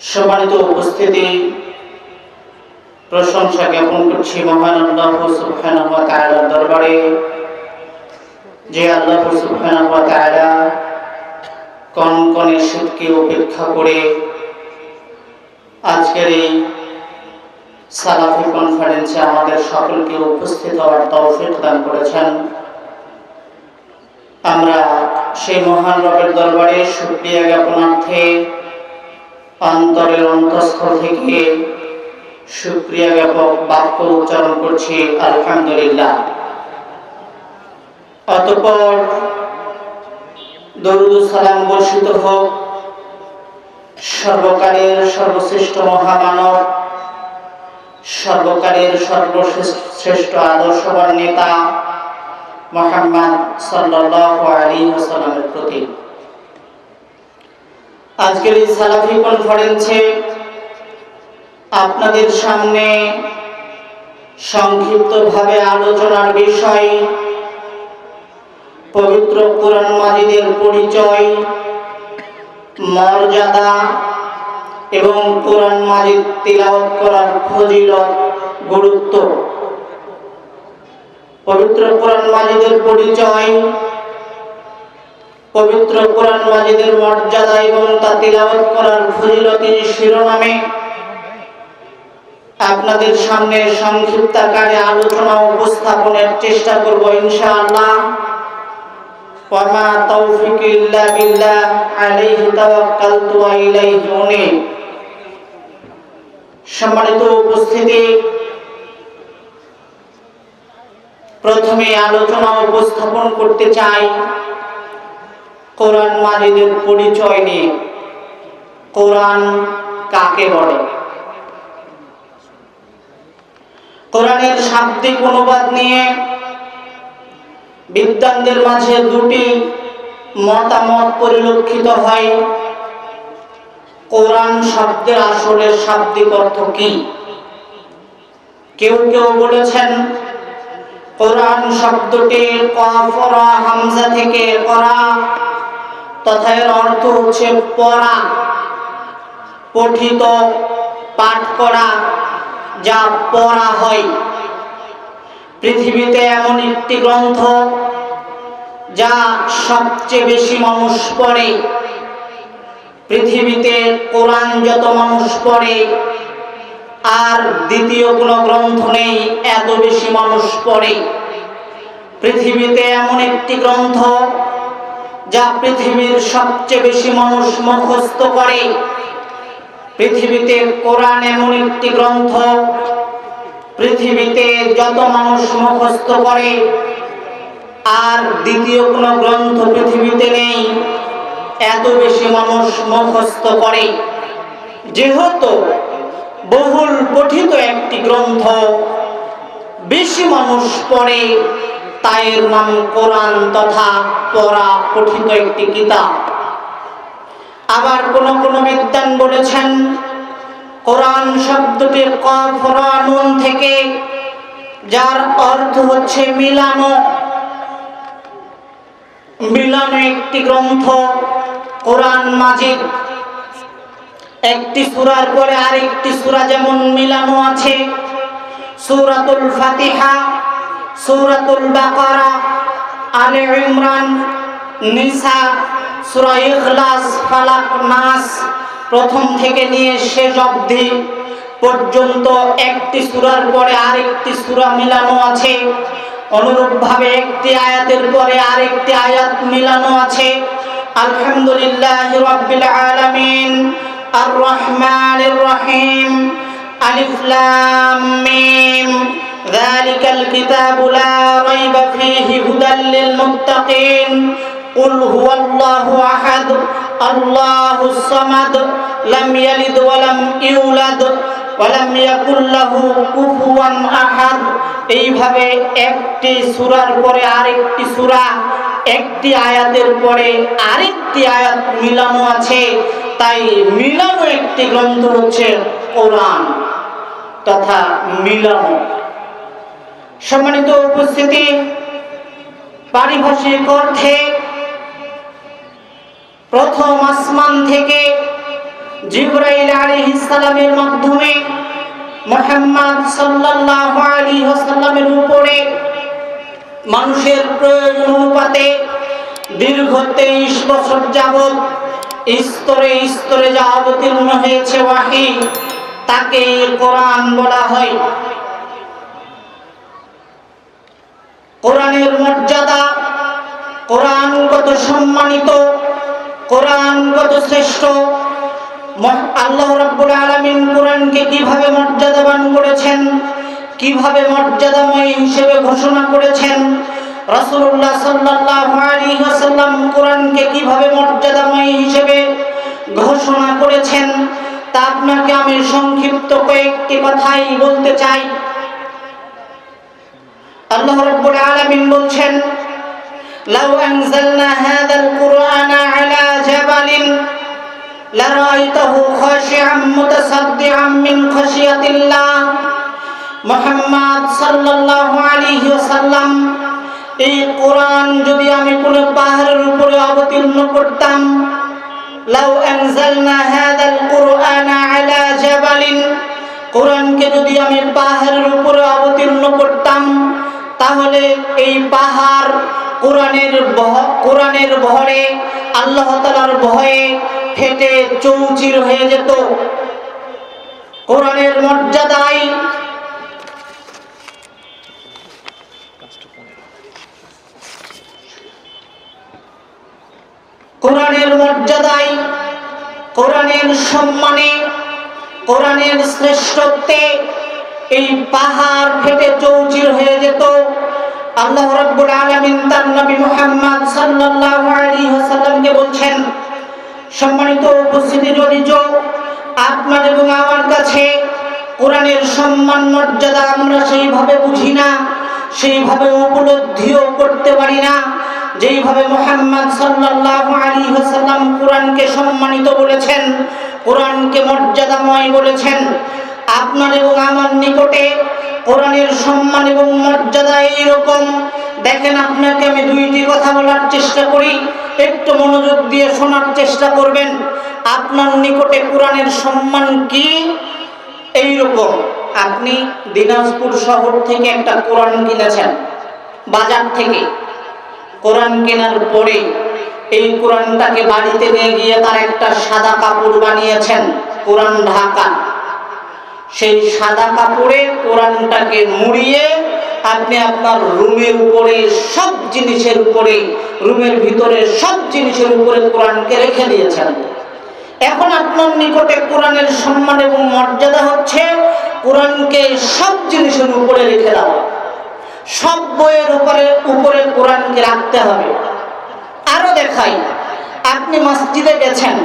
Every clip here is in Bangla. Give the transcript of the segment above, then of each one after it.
সম্মানিত উপস্থিতি, প্রশংসা জ্ঞাপন করছি মহান আল্লাহ তাআলার দরবারে। যে আল্লাহ সুবহানাহু ওয়া তাআলা কনকনে শীতকে উপেক্ষা করে আজকের এই সালাফি কনফারেন্সে আমাদের সকলকে উপস্থিত হওয়ার তৌফিক দান করেছেন। আমরা সেই মহান রবের দরবারে শুকরিয়া জ্ঞাপনার্থে অন্তরের অন্তঃস্থল থেকে শুক্রিয়া জ্ঞাপক বাক্য উচ্চারণ করছি, আলহামদুলিল্লাহ। অতপর দরুদ সালাম বর্ষিত হোক। সর্বকালের সর্বশ্রেষ্ঠ মহামানব, সর্বকালের সর্বশ্রেষ্ঠ আদর্শবান নেতা মোহাম্মদ সাল্লাল্লাহু আলাইহি ওয়াসাল্লামের প্রতি। আজকের এই সালাফি কনফারেন্সে আপনাদের সামনে সংক্ষিপ্তভাবে আলোচনার বিষয়, পবিত্র কোরআন মাজিদের পরিচয়, মর্যাদা এবং কোরআন মাজিদ তিলাওয়াত করার ফজিলত, গুরুত্ব। পবিত্র কোরআন মাজিদের পরিচয় পবিত্র কোরআন মাজিদের মর্যাদা এবং তা তিলাওয়াত করার ফজিলতির শিরোনামে আপনাদের সামনে সংক্ষিপ্ত আকারে আলোচনা উপস্থাপনের চেষ্টা করব ইনশাআল্লাহ। ওয়ামা তৌফিক ইল্লা বিল্লাহ আলাইহি তাওয়াক্কালতু ওয়া ইলাইহি উনীব। সম্মানিত উপস্থিতি, প্রথমে আলোচনা উপস্থাপন করতে চাই। কোরআন মাজিদের পরিচয় নিয়ে কোরআন কাকে বলে? কোরআনের শাব্দিক অনুবাদ নিয়ে বিদ্যানদের মাঝে দুটি মতামত পরিলক্ষিত হয়। কোরআন শব্দের আসলে শাব্দিক অর্থ কি? কেউ কেউ বলেছেন, কোরআন শব্দটি কফরা হামজা থেকে করা তথা এর অর্থ হচ্ছে পড়া, পঠিত পাঠ করা যা পড়া হয়। পৃথিবীতে এমন একটি গ্রন্থ যা সবচেয়ে বেশি মানুষ পড়ে। পৃথিবীতে কোরআন যত মানুষ পড়ে, আর দ্বিতীয় কোনো গ্রন্থ নেই, এত বেশি মানুষ পড়ে। পৃথিবীতে এমন একটি গ্রন্থ যা পৃথিবীর সবচেয়ে বেশি মানুষ মুখস্থ করে। পৃথিবীতে কোরআন এমন একটি গ্রন্থ। পৃথিবীতে যত মানুষ মুখস্থ করে, আর দ্বিতীয় কোনো গ্রন্থ পৃথিবীতে নেই। এত বেশি মানুষ মুখস্থ করে। যেহেতু বহুল পঠিত একটি গ্রন্থ, বেশি মানুষ পড়ে তাই এর নাম কোরআন তথা পড়া পঠিত একটি কিতাব। আবার কোন কোন বিদ্যান বলেছেন, কোরআন শব্দটি কফরানুন থেকে, যার অর্থ হচ্ছে মিলানো। মিলানো একটি গ্রন্থ, কোরআন মাজিদ। একটি সূরার পরে আরেকটি সূরা যেমন মিলানো আছে, সূরাতুল ফাতিহা। সূরাতুল বাকারা, আলে ইমরান, নিসা, সূরা ইখলাস, ফালাক নাস, প্রথম থেকে নিয়ে শেষ অবধি পর্যন্ত একটি সুরার পরে আরেকটি সুরা মিলানো আছে। অনুরূপভাবে একটি আয়াতের পরে আরেকটি আয়াত মিলানো আছে। আলহামদুলিল্লাহ রাব্বিল আলামিন আর রহমানির রহিম, আলিফ লাম, মিম। ذلك الكتاب لا ريب فيه هدى للمتقين قل هو الله احد الله الصمد لم يلد ولم يولد ولم يكن له كفوا احد এইভাবে একটি সূরার পরে আরেকটি সূরা একটি আয়াতের পরে আরেকটি আয়াত মিলানো আছে তাই মিলানো একটি গ্রন্থ হচ্ছে কোরআন তথা মিলানো সম্মানিত উপস্থিতি, পারিভাষিক অর্থে প্রথম আসমান থেকে জিব্রাইল আলাইহিস সালামের মাধ্যমে মুহাম্মদ সাল্লাল্লাহু আলাইহি ওয়াসাল্লামের উপরে মানুষের প্রয়োজন অনুপাতে দীর্ঘ তেইশ বছর যাবৎ স্তরে স্তরে যা অবতীর্ণ হয়েছে ওয়াহি, তাকে কোরআন বলা হয়। কোরআনের মর্যাদা কোরআন কত সম্মানিত কোরআন কত শ্রেষ্ঠ আল্লাহ রাব্বুল আলামিন কোরআনকে কীভাবে মর্যাদাবান করেছেন, কীভাবে মর্যাদাময় হিসেবে ঘোষণা করেছেন, রাসূলুল্লাহ সাল্লাল্লাহু আলাইহি ওয়াসাল্লাম কোরআনকে কীভাবে মর্যাদাময় হিসেবে ঘোষণা করেছেন, তা আপনাকে আমি সংক্ষিপ্ত কয়েকটি কথাই বলতে চাই। আল্লাহ রাব্বুল আলামিন বলছেন, লাউ আনজালনা হাযাল কুরআনা আলা জাবালিন লারাআইতাহু খাশিআম মুতাসাদ্দিআম মিন খাশিয়াতিল্লাহ। মুহাম্মদ সাল্লাল্লাহু আলাইহি ওয়াসাল্লাম, এই কোরআন যদি আমি কোনো পাহাড়ের উপরে অবতীর্ণ করতাম, লাউ আনজালনা হাযাল কুরআনা আলা জাবালিন, কোরআনকে যদি আমি করতাম তাহলে এই পাহাড় কোরআনের কোরআনের ভরে আল্লাহ তাআলার ভয়ে ফেটে চৌচির হয়ে যেত। কোরআনের মর্যাদায় কোরআনের মর্যাদায়, কোরআনের সম্মানে, কোরআনের শ্রেষ্ঠত্বে এই পাহাড় ফেটে চৌচির হয়ে যেত। আল্লাহ রাব্বুল আলামিন তার নবী মুহাম্মদ সাল্লাল্লাহু আলাইহি ওয়াসাল্লামকে বলছেন, সম্মানিত উপস্থিতি জড়িত আপনার এবং আমার কাছে কোরআনের সম্মান মর্যাদা আমরা সেইভাবে বুঝি না, সেইভাবে উপলব্ধিও করতে পারি না। যেইভাবে মোহাম্মদ সাল্লাল্লাহু আলাইহি ওয়াসাল্লাম কোরআনকে সম্মানিত বলেছেন, কোরআনকে মর্যাদাময় বলেছেন আপনার এবং আমার নিকটে কোরআনের সম্মান এবং মর্যাদা এইরকম। দেখেন, আপনাকে আমি দুইটি কথা বলার চেষ্টা করি। একটু মনোযোগ দিয়ে শোনার চেষ্টা করবেন। আপনার নিকটে কোরআনের সম্মান কি? এইরকম। আপনি দিনাজপুর শহর থেকে একটা কোরআন কিনেছেন, বাজার থেকে। কোরআন কেনার পরে এই কোরআনটাকে বাড়িতে নিয়ে গিয়ে তার একটা সাদা কাপড় বানিয়েছেন, কোরআন ঢাকা। সেই সাদা কাপড়ে কোরআনটাকে মুড়িয়ে আপনি আপনার রুমের উপরে সব জিনিসের উপরে, রুমের ভিতরে সব জিনিসের উপরে কোরআনকে রেখে দিয়েছেন। এখন আপনার নিকটে কোরআনের সম্মান এবং মর্যাদা হচ্ছে কোরআনকে সব জিনিসের উপরে রেখে দেওয়া। সব বইয়ের উপরে উপরে কোরআনকে রাখতে হবে। আরও দেখাই, আপনি মসজিদে গেছেন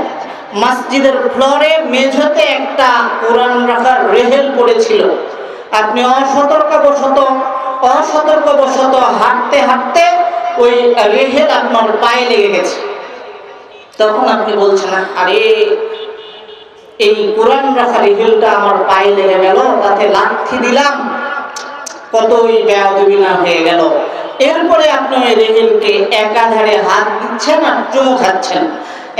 মসজিদের ফ্লোরে মেঝেতে একটা কোরআন রাখার রেহেল পড়েছিল। আপনি অসতর্কবশত অসতর্কবশত হাঁটতে হাঁটতে ওই রেহেল আপনার পায়ে লেগে গেছে। তখন আপনি বলছেন, আরে, এই কোরআন রাখার রেহেলটা আমার পায়ে লেগে গেল, তাতে লাঠি দিলাম, কতই বেয়াদবি না হয়ে গেল। এরপরে আপনি ওই রেহেলকে একাধারে হাত দিচ্ছেন আর চুমু খাচ্ছেন।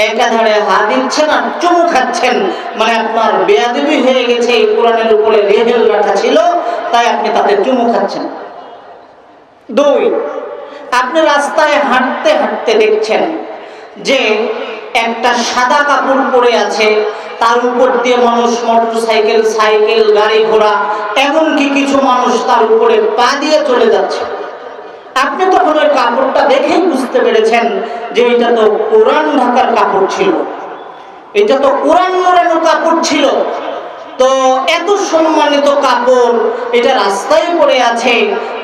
একাধারে হাত দিচ্ছেন আর চুমু খাচ্ছেন। মানে আপনার বেয়াদবি হয়ে গেছে, এই কোরআনের উপরে রেহেল রাখা ছিল, তাই আপনি তাতে চুমু খাচ্ছেন। দুই, আপনি রাস্তায় হাঁটতে হাঁটতে দেখছেন যে একটা সাদা কাপড় পরে আছে, তার উপর দিয়ে মানুষ মোটর সাইকেল সাইকেল, গাড়ি ঘোড়া, এমনকি কিছু মানুষ তার উপরে পা দিয়ে চলে যাচ্ছে। আপনি তখন ওই কাপড়টা দেখেই বুঝতে পেরেছেন যে এটা তো কোরআন ঢাকার কাপড় ছিল। এটা তো কোরআন মোড়ানো কাপড় ছিল। তো এত সম্মানিত কাপড় এটা রাস্তায় পড়ে আছে,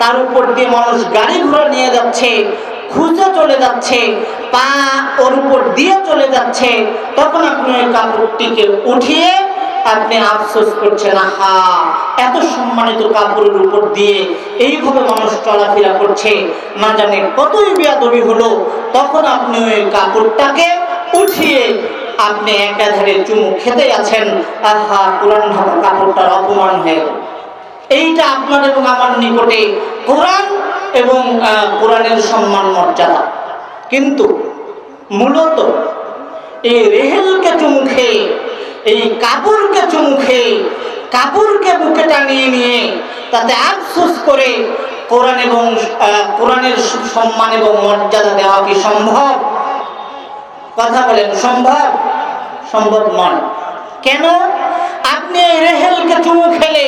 তার উপর দিয়ে মানুষ গাড়ি ঘোড়া নিয়ে যাচ্ছে, খুঁজে চলে যাচ্ছে, পা ওর উপর দিয়ে চলে যাচ্ছে, তখন আপনি ওই কাপড়টিকে উঠিয়ে আপনি আফসোস করছেন হা, এত সম্মানিত কাপড়ের উপর দিয়ে এইভাবে মানুষ চলাফেরা করছে, না জানে কতই বেয়াদবি হলো। তখন আপনি ওই কাপড়টাকে উঠিয়ে আপনি একাধারে চুমু খেতে আছেন আহা, কোরআন ঢাকা কাপড়টার অপমান হয়ে এইটা আপনার এবং আমার নিকটে কোরআন এবং কোরআনের সম্মান মর্যাদা। কিন্তু মূলত এই রেহেলকে চুমু খেয়ে এই কাপড়কে চুমু খেয়ে কাপড়কে বুকে টানিয়ে নিয়ে তাতে আফসোস করে কোরআন এবং কোরআনের সম্মান এবং মর্যাদা দেওয়া কি সম্ভব? কথা বলেন, সম্ভব? সম্ভব নয়। কেন? আপনি এই রেহেলকে চুমু খেলে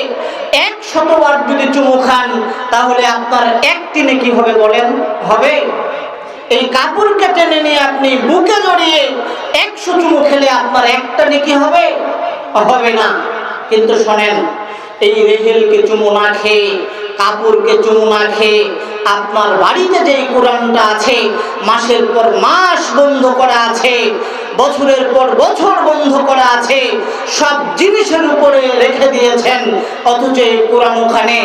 এক শতবার যদি চুমু খান, তাহলে আপনার একটি নেকি হবে বলেন? হবে। এই কাপড় কেটে নিয়ে আপনি বুকে জড়িয়ে একশো চুমু খেলে আপনার একটা নেকি হবে? হবে না। কিন্তু শোনেন, এই রেহেলকে চুমু না খেয়ে, কাপড়কে চুমু না খেয়ে আপনার বাড়িতে যেই কোরআনটা আছে, মাসের পর মাস বন্ধ করা আছে বছরের পর বছর বন্ধ করা আছে, সব জিনিসের উপরে রেখে দিয়েছেন। অথচ এই কোরআন ওখানে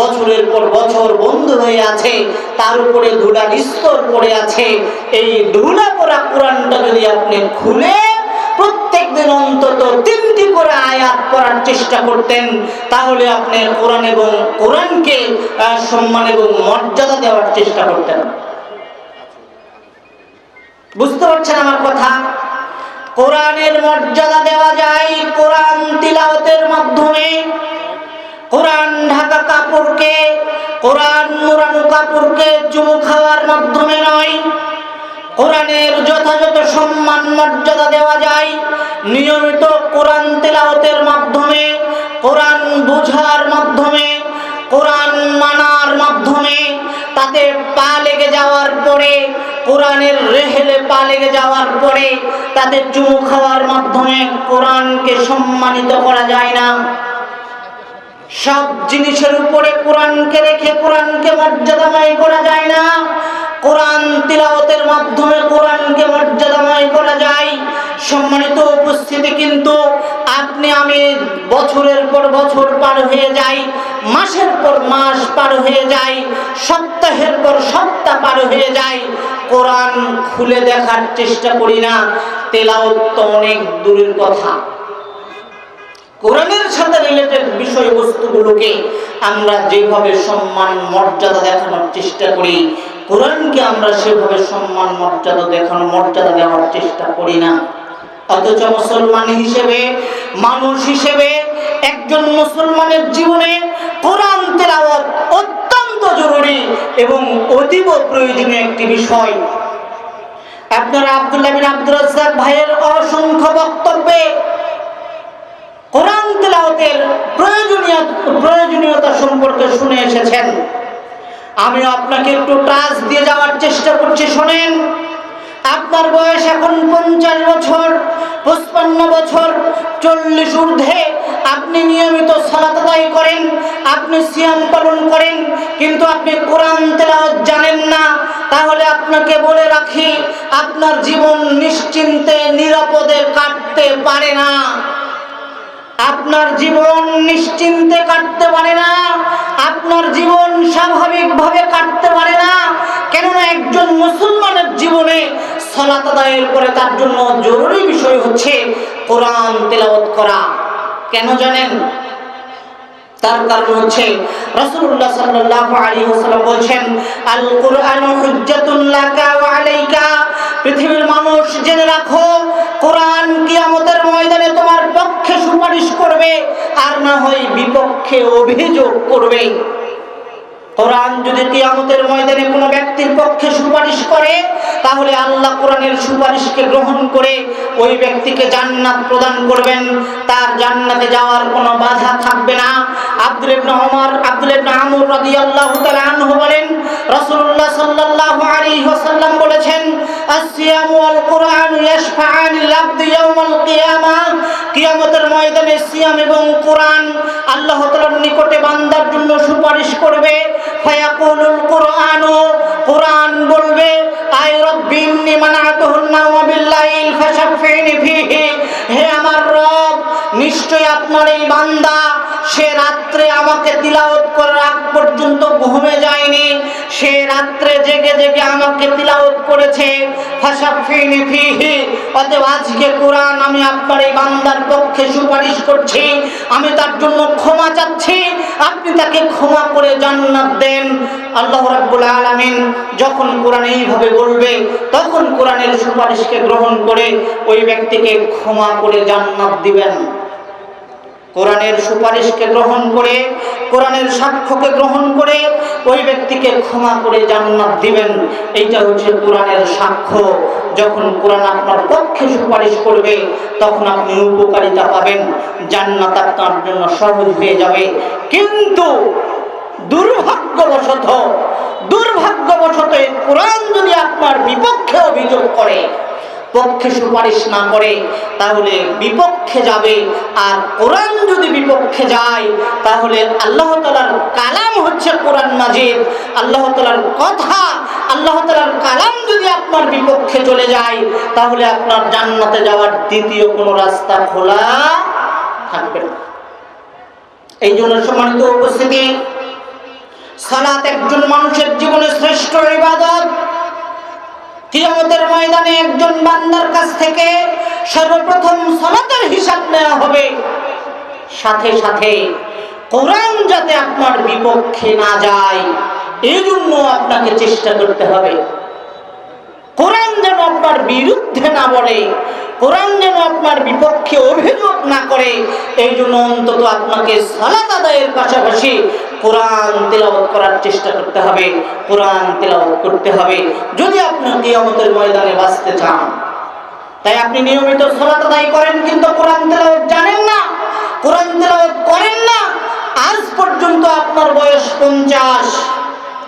বছরের পর বছর বন্ধ হয়ে আছে, তার উপরে ধুলার স্তর পড়ে আছে। এই ধুলা পড়া কোরআনটা যদি আপনি খুলে প্রত্যেক দিন অন্তত তিনটি করে আয়াত পড়ার চেষ্টা করতেন, তাহলে আপনি কোরআন এবং কোরআনকে সম্মান এবং মর্যাদা দেওয়ার চেষ্টা করতেন। বুঝতে পারছেন আমার কথা? কোরআনের মর্যাদা দেওয়া যায় কোরআন তিলাওয়াতের মাধ্যমে। কোরআন ঢাকা কাপড়কে কোরআন মোড়ানো কাপড়কে চুমু খাওয়ার মাধ্যমে নয়। কোরআনের যথাযথ সম্মান, মর্যাদা দেওয়া যায় নিয়মিত কোরআন তেলাওতের মাধ্যমে, কোরআন বোঝার মাধ্যমে কোরআন মানার মাধ্যমে তাতে পা লেগে যাওয়ার পরে, কোরআনের রেহেলে পা লেগে যাওয়ার পরে তাতে চুমু খাওয়ার মাধ্যমে কোরআনকে সম্মানিত করা যায় না। সব জিনিসের উপরে কোরআনকে রেখে কোরআনকে মর্যাদাময় করা যায় না। কোরআন তিলাওতের মাধ্যমে কোরআনকে মর্যাদাময় করা যায়। সম্মানিত উপস্থিতি কিন্তু আপনি আমি বছরের পর বছর পার হয়ে যাই, মাসের পর মাস পার হয়ে যাই, সপ্তাহের পর সপ্তাহ পার হয়ে যাই, কোরআন খুলে দেখার চেষ্টা করি না, তেলাওয়াত তো অনেক দূরের কথা। কোরআনের সাথে রিলেটেড বিষয়বস্তুগুলোকে আমরা যেভাবে সম্মান, মর্যাদা দেখানোর চেষ্টা করি, কোরআনকে আমরা সেভাবে সম্মান, মর্যাদা দেখানোর, মর্যাদা দেওয়ার চেষ্টা করি না। অথচ মুসলমান হিসেবে, মানুষ হিসেবে, একজন মুসলমানের জীবনে কোরআন তেলাওয়াত অত্যন্ত জরুরি এবং অতীব প্রয়োজনীয় একটি বিষয়। আপনারা আব্দুল্লাহ বিন আব্দুর রাজ্জাক ভাইয়ের অসংখ্য বক্তব্যে কোরআন তেলাওয়াতের প্রয়োজনীয় প্রয়োজনীয়তা সম্পর্কে শুনে এসেছেন। আমি আপনাকে একটু টাচ দিয়ে যাওয়ার চেষ্টা করছি, শোনেন। আপনার বয়স এখন পঞ্চাশ বছর, পঁচপান্ন বছর, চল্লিশ ঊর্ধ্বে। আপনি নিয়মিত সালাত আদায় করেন, আপনি সিয়াম পালন করেন, কিন্তু আপনি কোরআন তেলাওয়াত জানেন না। তাহলে আপনাকে বলে রাখি, আপনার জীবন নিশ্চিন্তে, নিরাপদে কাটতে পারে না। আপনার জীবন নিশ্চিন্তে কাটতে পারে না, আপনার জীবন স্বাভাবিকভাবে কাটতে পারে না। কেননা একজন মুসলমানের জীবনে সলাত আদায়ের পরে তার জন্য জরুরি বিষয় হচ্ছে কোরআন তেলাওয়াত করা। কেন জানেন? তার কারণ হচ্ছে রাসূলুল্লাহ সাল্লাল্লাহু আলাইহি ওয়াসাল্লাম বলছেন আল কুরআনু হুজ্জাতুন লাকা ওয়া আলাইকা। পৃথিবীর মানুষ জেনে রাখো কোরআন কিয়ামতের ময়দানে তোমার পক্ষে সুপারিশ করবে, আর না হয় বিপক্ষে অভিযোগ করবে। কোরআন যদি কিয়ামতের ময়দানে কোনো ব্যক্তির পক্ষে সুপারিশ করে তাহলে আল্লাহ কোরআনের সুপারিশকে গ্রহণ করে ওই ব্যক্তিকে জান্নাত প্রদান করবেন। তার জান্নাতে যাওয়ার কোনো বাধা থাকবে না। আব্দুল ইবনে ওমর, আব্দুল ইবনে আমর রাদিয়াল্লাহু তাআলা আনহু বলেন, রাসূলুল্লাহ সাল্লাল্লাহু আলাইহি ওয়াসাল্লাম বলেছেন আসিয়ামু ওয়াল কুরআন ইয়াশফাআন লিল আবদি ইয়াউমাল কিয়ামা। কিয়ামতের ময়দানে সিয়াম এবং কোরআন আল্লাহ তাআলার নিকটে বান্দার জন্য সুপারিশ করবে। ফায়াকুলুল কুরআনু, কোরআন বলবে, আই হে আমার নিশ্চয় আপনার এই বান্দা, সে রাত্রে আমাকে তিলাওয়াত করার আগ পর্যন্ত ঘুমে যায়নি। সে রাত্রে জেগে জেগে আমাকে তিলাওয়াত করেছে অতএব আজকে কোরআন আমি আপনার এই বান্দার পক্ষে সুপারিশ করছি। আমি তার জন্য ক্ষমা চাচ্ছি, আপনি তাকে ক্ষমা করে জান্নাত দেন। আল্লাহ রাব্বুল আলামিন যখন কোরআন এইভাবে বলবে, তখন কোরআনের সুপারিশকে গ্রহণ করে ওই ব্যক্তিকে ক্ষমা করে জান্নাত দিবেন। কোরআনের সুপারিশকে গ্রহণ করে, কোরআনের সাক্ষ্যকে গ্রহণ করে, ওই ব্যক্তিকে ক্ষমা করে জান্নাত দিবেন। এইটা হচ্ছে কোরআনের সাক্ষ্য। যখন কোরআন আপনার পক্ষে সুপারিশ করবে, তখন আপনি উপকারিতা পাবেন। জান্নাত আপনার জন্য সহজ হয়ে যাবে। কিন্তু দুর্ভাগ্যবশত দুর্ভাগ্যবশত কোরআন যদি আপনার বিপক্ষে অভিযোগ করে পক্ষে সুপারিশ না করে, তাহলে বিপক্ষে যাবে। আর কোরআন যদি বিপক্ষে যায়, তাহলে আল্লাহ তালার কালাম হচ্ছে কোরআন মাজিদ। আল্লাহ তালার কথা, আল্লাহ তালার কালাম যদি আপনার বিপক্ষে চলে যায়, তাহলে আপনার জান্নাতে যাওয়ার দ্বিতীয় কোনো রাস্তা খোলা থাকবে না। এই জন্য সম্মানিত উপস্থিতি, সালাত একজন মানুষের জীবনে শ্রেষ্ঠ ইবাদত কিয়ামতের ময়দানে একজন বান্দার কাছ থেকে সর্বপ্রথম সালাতের হিসাব নেওয়া হবে। সাথে সাথে কোরআন যাতে আপনার বিপক্ষে না যায় এই জন্য আপনাকে চেষ্টা করতে হবে। কোরআন যেন আপনার বিরুদ্ধে না বলে, কোরআন যেন আপনার বিপক্ষে অভিযোগ না করে এই জন্য অন্তত আপনাকে সালাত আদায়ের পাশাপাশি কোরআন তেলাওয়াত করার চেষ্টা করতে হবে, কোরআন তেলাওয়াত করতে হবে। যদি আপনি কিয়ামতের ময়দানে বাঁচতে চান, তাই আপনি নিয়মিত সালাত আদায় করেন, কিন্তু কোরআন তেলাওয়াত জানেন না, কোরআন তেলাওয়াত করেন না, আজ পর্যন্ত আপনার বয়স পঞ্চাশ।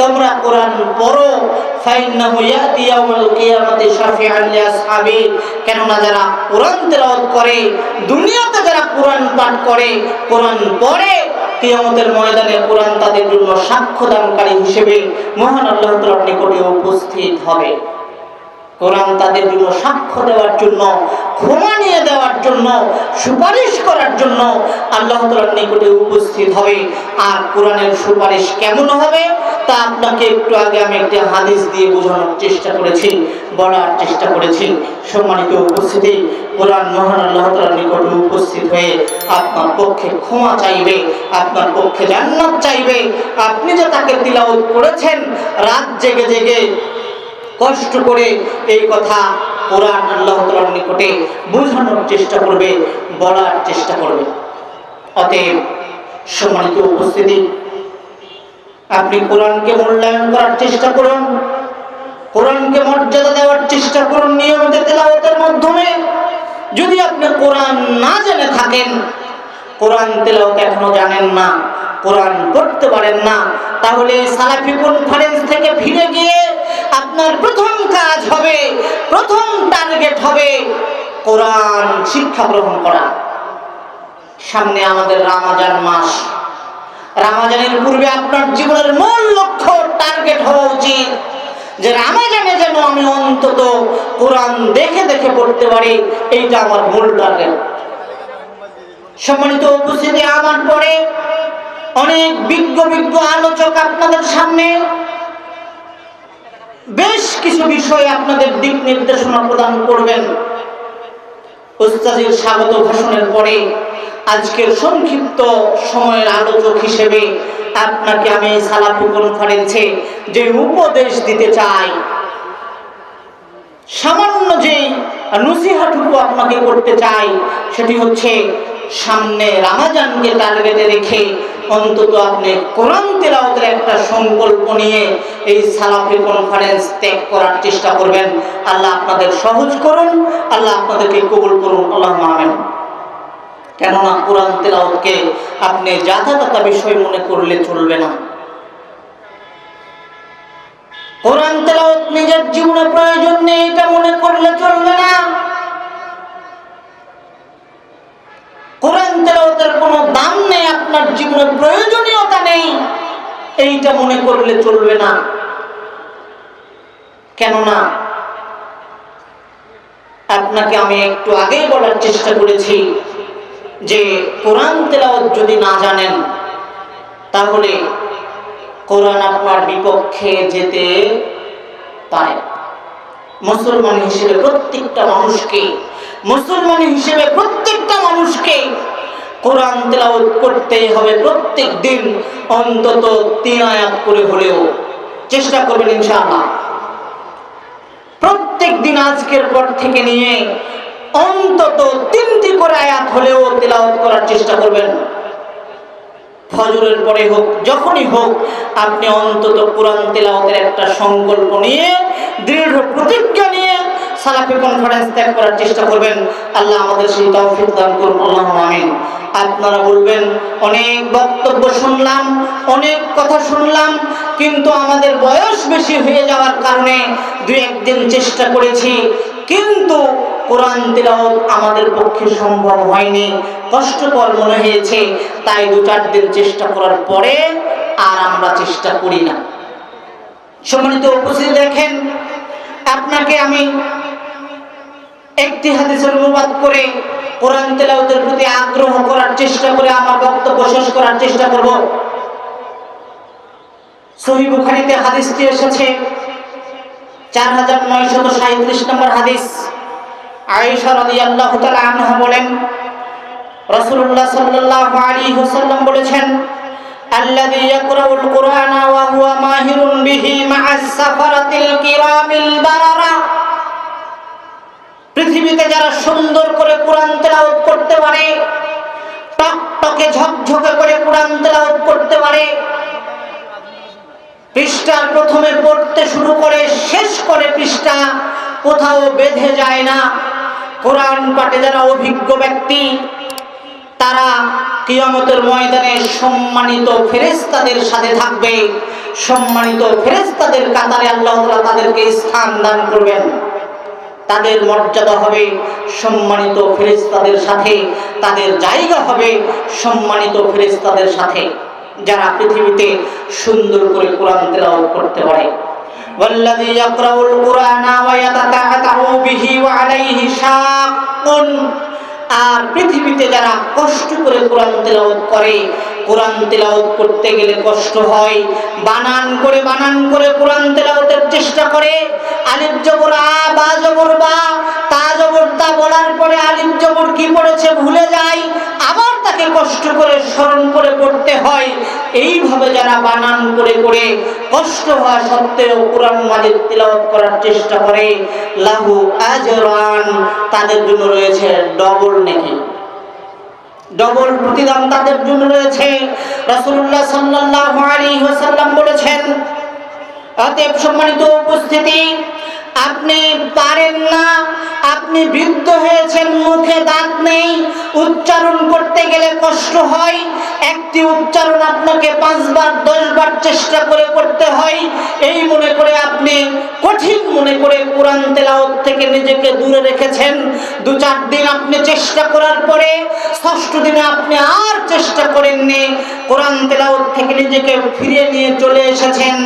তোমরা কোরআন পড়ো কেননা যারা কোরআন তেলাওয়াত করে, দুনিয়াতে যারা কোরআন পাঠ করে, কোরআন পড়ে, কিয়ামতের ময়দানে কোরআন তাদের জন্য সাক্ষ্যদানকারী হিসেবে মহান আল্লাহ তাআলার নিকটে উপস্থিত হবে। কোরআন তাদের জন্য সাক্ষ্য দেওয়ার জন্য, ক্ষমা নিয়ে দেওয়ার জন্য, সুপারিশ করার জন্য আল্লাহ তালার নিকটে উপস্থিত হবে। আর কোরআনের সুপারিশ কেমন হবে, তা আপনাকে একটু আগে আমি একটি হাদিস দিয়ে বোঝানোর চেষ্টা করেছি, বলার চেষ্টা করেছি। সম্মানিত উপস্থিতি, কোরআন মহান আল্লাহ তালার নিকটে উপস্থিত হয়ে আপনার পক্ষে ক্ষমা চাইবে, আপনার পক্ষে জান্নাত চাইবে। আপনি যে তাকে তিলাওয়াত করেছেন, রাত জেগে জেগে কষ্ট করে এই কথা কোরআন আল্লাহ তালার নিকটে বোঝানোর চেষ্টা করবে, বলার চেষ্টা করবে। অতএব সম্মানিত উপস্থিতি, আপনি কোরআনকে মূল্যায়ন করার চেষ্টা করুন, কোরআনকে মর্যাদা দেওয়ার চেষ্টা করুন, নিয়মিত তেলাওয়াতের মাধ্যমে। যদি আপনি কোরআন না জেনে থাকেন, কোরআন তেলাওয়াত এখনও জানেন না কোরআন পড়তে পারেন না, তাহলে সালাফি কনফারেন্স থেকে ফিরে গিয়ে আপনার প্রথম কাজ হবে, প্রথম টার্গেট হবে কোরআন শিক্ষা গ্রহণ করা। সামনে আমাদের রামাজান মাস। রামাজানের পূর্বে আপনার জীবনের মূল লক্ষ্য, টার্গেট হওয়া উচিত যে রামাজানে যেন আমি অন্তত কোরআন দেখে দেখে পড়তে পারি, এইটা আমার মূল টার্গেট। সম্মানিত উপস্থিতি, আমার পরে অনেক বিজ্ঞ বিজ্ঞ আলোচক আপনাদের সামনে। বেশ কিছু বিষয়ে আপনাদের দিক নির্দেশনা প্রদান করবেন। উস্তাজির স্বাগত ভাষণের পরে আজকের সংক্ষিপ্ত সময়ের আলোচক হিসেবে আপনাকে আমি সালাফি কনফারেন্সে যে উপদেশ দিতে চাই, সামান্য যে নসিহাটুকু আপনাকে করতে চাই, সেটি হচ্ছে সামনে রামাজানকে টার্গেটে রেখে অন্তত আপনি কোরআন তেলাওয়াতের একটা সংকল্প নিয়ে এই সালাফি কনফারেন্স ত্যাগ করার চেষ্টা করবেন। আল্লাহ আপনাদের সহজ করুন, আল্লাহ আপনাদেরকে কবুল করুন, আল্লাহ আমেন কেননা কোরআন তেলাওয়াতকে আপনি যাতায়াতা বিষয় মনে করলে চলবে না। কোরআন তেলাওয়াত নিজের জীবনে প্রয়োজন নেই, এটা মনে করলে চলবে না। কোরআন তেলাওয়াতের কোনো দাম নেই, আপনার জীবনে প্রয়োজনীয়তা নেই। এইটা মনে করলে চলবে না। কেননা, আপনাকে আমি একটু আগেই বলার চেষ্টা করেছি যে কোরআন তেলাওয়াত যদি না জানেন, তাহলে কোরআন আপনার বিপক্ষে যেতে পারে। মুসলমান হিসেবে প্রত্যেকটা মানুষকে, মুসলমান হিসেবে প্রত্যেকটা মানুষকে কোরআন তেলাওয়াত করতেই হবে প্রত্যেক দিন অন্তত তিন আয়াত করে হলেও। চেষ্টা করবেন ইনশাআল্লাহ। প্রত্যেক দিন আজকের পর থেকে নিয়ে অন্তত তিনটি করে আয়াত হলেও তেলাওয়াত করার চেষ্টা করবেন। ফজরের পরে হোক, যখনই হোক, আপনি অন্তত কোরআন তেলাওয়াতের একটা সংকল্প নিয়ে, দৃঢ় প্রতিজ্ঞা নিয়ে সালাফি কনফারেন্স ত্যাগ করার চেষ্টা করবেন। আল্লাহ আমাদের সেই তৌফিক দান করুন, আল্লাহ আমিন। আপনারা বলবেন, অনেক বক্তব্য শুনলাম, অনেক কথা শুনলাম, কিন্তু আমাদের বয়স বেশি হয়ে যাওয়ার কারণে দু একদিন চেষ্টা করেছি, কিন্তু কোরআন তেলাওয়াত আমাদের পক্ষে সম্ভব হয়নি। কষ্টকর মনে হয়েছে, তাই দু চার দিন চেষ্টা করার পরে আর আমরা চেষ্টা করি না। সম্মানিত উপস্থিত দেখেন, আপনাকে আমি একটি হাদিসের অনুবাদ করে কোরআন তেলাউতের প্রতি আগ্রহ করার চেষ্টা করে, আমার বক্তব্য শেষ করার চেষ্টা করব। সহি বুখারিতে হাদিসটি এসেছে, চার হাজার নয়শত সাঁত্রিশ নম্বর হাদিস। আয়েশা রাদিয়াল্লাহু তাআলা আনহা বলেন রসুল্লাহ সাল্লাহ আলী হুসাল্লাম বলেছেন আল্লাহ ইয়াকরাউল কুরআনা ওয়া হুয়া মাহিরুন বিহি মা'আস সাফারাতিল কিরামিল পৃথিবীতে যারা সুন্দর করে কোরআন তেলাওয়াত করতে পারে টকটকে ঝকঝকে করে কোরআন তেলাওয়াত করতে পারে পৃষ্ঠা প্রথমে পড়তে শুরু করে, শেষ করে পৃষ্ঠা কোথাও বেঁধে যায় না। কোরআন পাঠে যারা অভিজ্ঞ ব্যক্তি, তারা কিয়ামতের ময়দানে সম্মানিত ফেরেস্তাদের সাথে থাকবে। সম্মানিত ফেরেস্তাদের কাতারে আল্লাহ তাদেরকে স্থান দান করবেন। তাদের মর্যাদা হবে সম্মানিত ফেরেস্তাদের সাথে তাদের জায়গা হবে সম্মানিত ফেরেস্তাদের সাথে যারা পৃথিবীতে সুন্দর করে কোরআন তেলাওয়াত করতে পারে والذي يقرأ القرآن ويتتعتع به وعليه شاق আর পৃথিবীতে যারা কষ্ট করে কোরআন তেলাওত করে, কোরআন তেলাওত করতে গেলে কষ্ট হয়। বানান করে বানান করে কোরআন তেলাওতের চেষ্টা করে। আলিফ জবর আ, বা জবর বা, তা জবর তা বলার পরে আলিফ জবর কি পড়েছে ভুলে কষ্ট করে স্মরণ করে পড়তে হয়, এইভাবে যারা বানান করে করে কষ্ট হওয়া সত্ত্বেও কোরআন মাজিদ তেলাওয়াত করার চেষ্টা করে, লাহু আজরান তাদের জন্য রয়েছে ডবল নেকি। ডবল প্রতিদান তাদের জন্য রয়েছে। রাসূলুল্লাহ সাল্লাল্লাহু আলাইহি ওয়াসাল্লাম বলেছেন, অতএব সম্মানিত উপস্থিতি আপনি পারেন না। আপনি বৃদ্ধ হয়েছেন, মুখে দাঁত নেই। উচ্চারণ করতে গেলে কষ্ট হয়। একটি উচ্চারণ আপনাকে পাঁচবার, দশবার চেষ্টা করে করতে হয়। এই মনে করে আপনি কঠিন মনে করে কোরআন তেলাওয়াত থেকে নিজেকে দূরে রেখেছেন। দু চার দিন আপনি চেষ্টা করার পরে, ষষ্ঠ দিনে আপনি আর চেষ্টা করেননি। কোরআন তেলাওয়াত থেকে নিজেকে ফিরিয়ে নিয়ে চলে এসেছেন।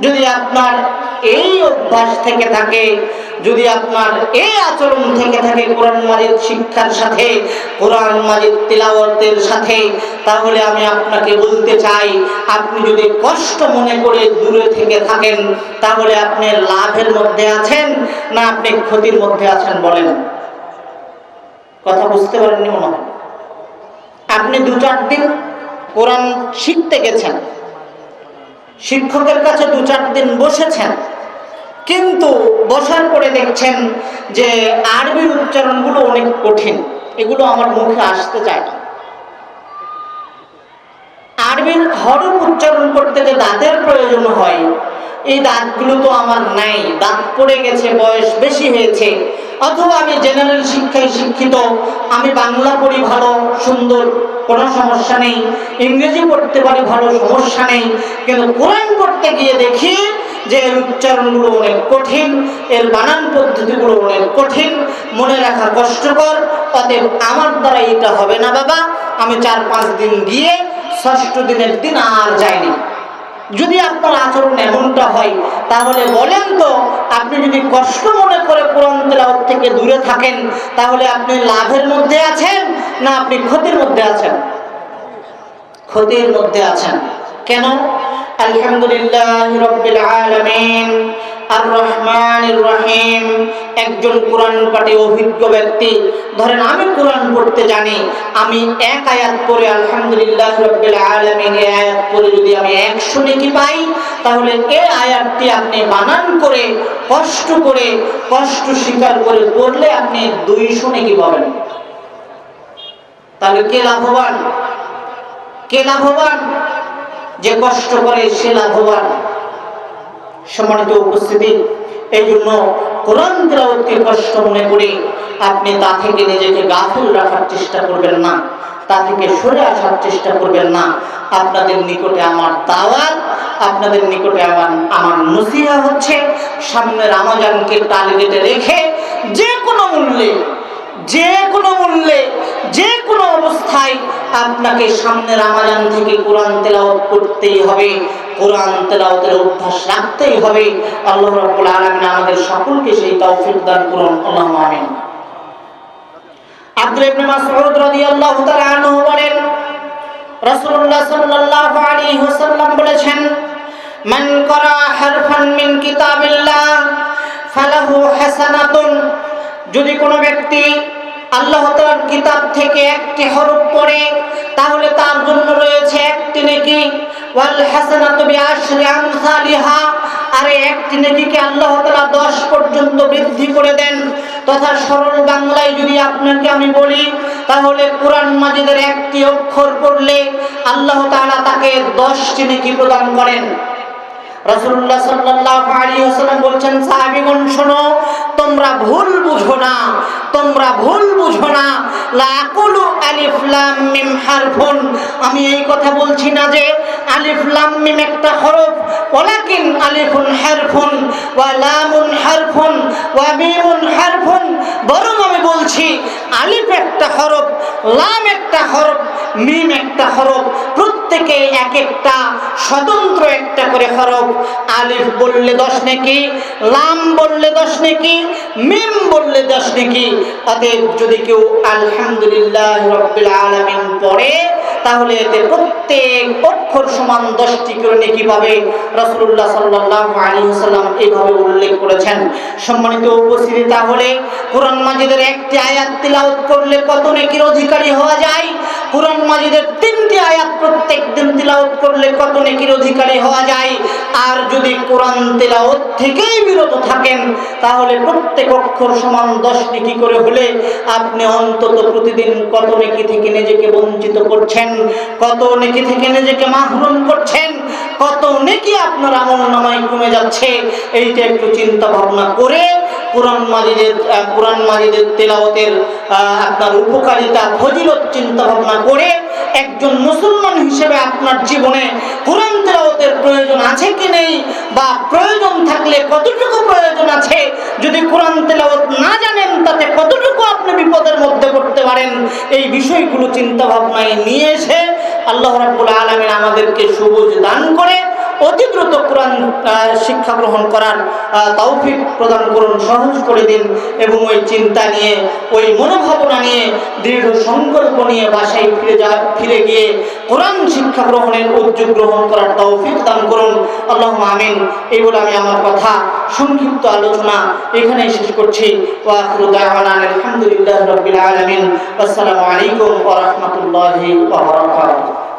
যদি আপনার এই অভ্যাস থেকে থাকে। যদি আপনার এই আচরণ থেকে থাকে কোরআন মাজিদ শিক্ষার সাথে, কোরআন মাজিদ তিলাওয়াতের সাথে, তাহলে আমি আপনাকে বলতে চাই, আপনি যদি কষ্ট মনে করে দূরে থেকে থাকেন, তাহলে আপনি লাভের মধ্যে আছেন না আপনি ক্ষতির মধ্যে আছেন বলেন? কথা বুঝতে পারেননি মনে হয়। আপনি দু চার দিন কোরআন শিখতে গেছেন। শিক্ষকের কাছে দু চার দিন বসেছেন। কিন্তু বসার পরে দেখছেন যে আরবির উচ্চারণগুলো অনেক কঠিন। এগুলো আমার মুখে আসতে চায় না। আরবির হরফ উচ্চারণ করতে যে দাঁতের প্রয়োজন হয় এই দাঁতগুলো তো আমার নাই। দাঁত পড়ে গেছে, বয়স বেশি হয়েছে। অথবা আমি জেনারেল শিক্ষায় শিক্ষিত, আমি বাংলা পড়ি ভালো, সুন্দর, কোনো সমস্যা নেই। ইংরেজি পড়তে পারি ভালো, সমস্যা নেই। কিন্তু কোরআন পড়তে গিয়ে দেখি যে এর উচ্চারণগুলো অনেক কঠিন, এর বানান পদ্ধতিগুলো অনেক কঠিন। মনে রাখা কষ্টকর, অতএব আমার দ্বারা এটা হবে না বাবা। আমি চার পাঁচ দিন গিয়ে ষষ্ঠ দিনের দিন আর যাইনি। যদি আপনার আচরণ এমনটা হয়, তাহলে বলেন তো, আপনি যদি কষ্ট মনে করে কোরআন থেকে দূরে থাকেন, তাহলে আপনি লাভের মধ্যে আছেন না আপনি ক্ষতির মধ্যে আছেন? ক্ষতির মধ্যে আছেন। কেন? আলহামদুলিল্লাহ রব্বিল আলামিন। আর রহমান রহিম। একজন কোরআন পাঠে অভিজ্ঞ ব্যক্তি। ধরেন আমি কোরআন পড়তে জানি, আমি এক আয়াত পড়ে আলহামদুলিল্লাহ রব্বিল আলামিন আয়াত পড়ে যদি আমি একশো নেকি পাই, তাহলে এই আয়াতটি আপনি বানান করে, কষ্ট করে, কষ্ট স্বীকার করে পড়লে আপনি দুইশো নেকি পাবেন। তাহলে কে লাভবান? কে লাভবান? যে কষ্ট করে সে লাভবান। সম্মানিত উপস্থিতি এই জন্য কোরআন তেলাওয়াতকে কষ্ট মনে করে আপনি তা থেকে নিজেকে গাফিল রাখার চেষ্টা করবেন না, তা থেকে সরে আসার চেষ্টা করবেন না। আপনাদের নিকটে আমার দাওয়াত, আপনাদের নিকটে আমার আমার নসিহা হচ্ছে সামনে রামাজানকে টার্গেটে রেখে যে কোনো মূল্যে যে কোনো মূল্যে, যে কোনো অবস্থায় আপনাকে সামনে রামাজান থেকে কোরআন তেলাওয়াত করতেই হবে। কোরআন তেলাওয়াতের অভ্যাস রাখতেই হবে। আল্লাহ রাব্বুল আলামিন আমাদের সকলকে সেই তৌফিক দান করুন। আল্লাহু আমিন। আব্দুল ইবনে মাসউদ রাদিয়াল্লাহু তাআলা আনহু বলেন, রাসূলুল্লাহ সাল্লাল্লাহু আলাইহি ওয়াসাল্লাম বলেছেন, মান করা হারফান মিন কিতাবিল্লাহ, ফালাহু হাসানাতুন যদি কোনো ব্যক্তি আল্লাহ তাআলার কিতাব থেকে একটি হরফ পড়ে, তাহলে তার জন্য রয়েছে একটি নেকি, ওয়াল হাসানাতু বিআশরি আমসালিহা, আর একটি নেকিকে আল্লাহ তালা 10 পর্যন্ত বৃদ্ধি করে দেন। তথা সরল বাংলায় যদি আপনাকে আমি বলি, তাহলে কোরআন মাজিদের একটি অক্ষর পড়লে আল্লাহ তাআলা তাকে 10টি নেকি প্রদান করেন। রাসূলুল্লাহ সাল্লাল্লাহু আলাইহি ওয়াসাল্লাম বলছেন, সাহাবীগণ, শোনো, তোমরা ভুল বুঝো না, তোমরা ভুল বুঝো না। লা আকুলু আলিফ লাম মিম হারফুন। আমি এই কথা বলছি না যে আলিফ লাম মিম একটা হরফ ওয়ালাকিন আলিফুন হারফুন ওয়া লামুন হারফুন ওয়া মিমুন হারফুন। বরং আমি বলছি, আলিফ একটা হরফ, লাম একটা হরফ মিম একটা হরফ, প্রত্যেকে এক একটা, স্বতন্ত্র একটা করে হরফ। আলিফ বললে দশ নাকি, লাম বললে দশ নাকি, মিম বললে দশ নাকি। অতএব যদি কেউ আলহামদুলিল্লাহ রব্বিল আলামিন পড়ে তাহলে এতে প্রত্যেক অক্ষর সমান দশটি করে রাসূলুল্লাহ সাল্লাল্লাহু আলাইহি ওয়াসাল্লাম এইভাবে উল্লেখ করেছেন। সম্মানিত উপস্থিতি, তাহলে কোরআন মাজিদের একটি আয়াত তিলাওয়াত করলে কত নেকির অধিকারী হওয়া যায়? কোরআন মাজিদের তিনটি আয়াত প্রত্যেক দিন তিলাওয়াত করলে কত নেকির অধিকারী হওয়া যায়? আর যদি কোরআন তেলাওয়াত থেকেই বিরত থাকেন, তাহলে প্রত্যেক অক্ষর সমান দশটি নেকি করে হলে আপনি অন্তত প্রতিদিন কত নেকি থেকে নিজেকে বঞ্চিত করছেন? কত নেকি থেকে নিজেকে মাহরুম করছেন, কত নেকি আপনার আমল নামায় কমে যাচ্ছে, এইটা একটু চিন্তা ভাবনা করে কোরআন মাজিদের কোরআন মাজিদের তেলাওয়াতের আহ, আপনার উপকারিতা ফজিলত চিন্তা ভাবনা করে একজন মুসলমান হিসেবে আপনার জীবনে কোরআন তেলাওতের প্রয়োজন আছে কি নেই বা প্রয়োজন থাকলে কতটুকু প্রয়োজন আছে? যদি কোরআন তেলাওত না জানেন তাতে কতটুকু আপনি বিপদের মধ্যে পড়তে পারেন? এই বিষয়গুলো চিন্তা ভাবনায় নিয়ে এসে আল্লাহ রাব্বুল আলামিন আমাদেরকে সবুজ দান করে অতি দ্রুত কোরআন শিক্ষা গ্রহণ করার তৌফিক প্রদান করুন, সহজ করে দিন এবং ওই চিন্তা নিয়ে, ওই মনোভাবনা নিয়ে, দৃঢ় সংকল্প নিয়ে বাসায় ফিরে যা, ফিরে গিয়ে কোরআন শিক্ষা গ্রহণের উদ্যোগ গ্রহণ করার তৌফিক দান করুন। আল্লাহ আমিন। এই বলে আমি আমার কথা, সংক্ষিপ্ত আলোচনা এখানে শেষ করছি। আলহামদুলিল্লাহ রাব্বিল আলামিন। আসসালামু আলাইকুম ওয়া রাহমাতুল্লাহি ওয়া বারাকাতুহু।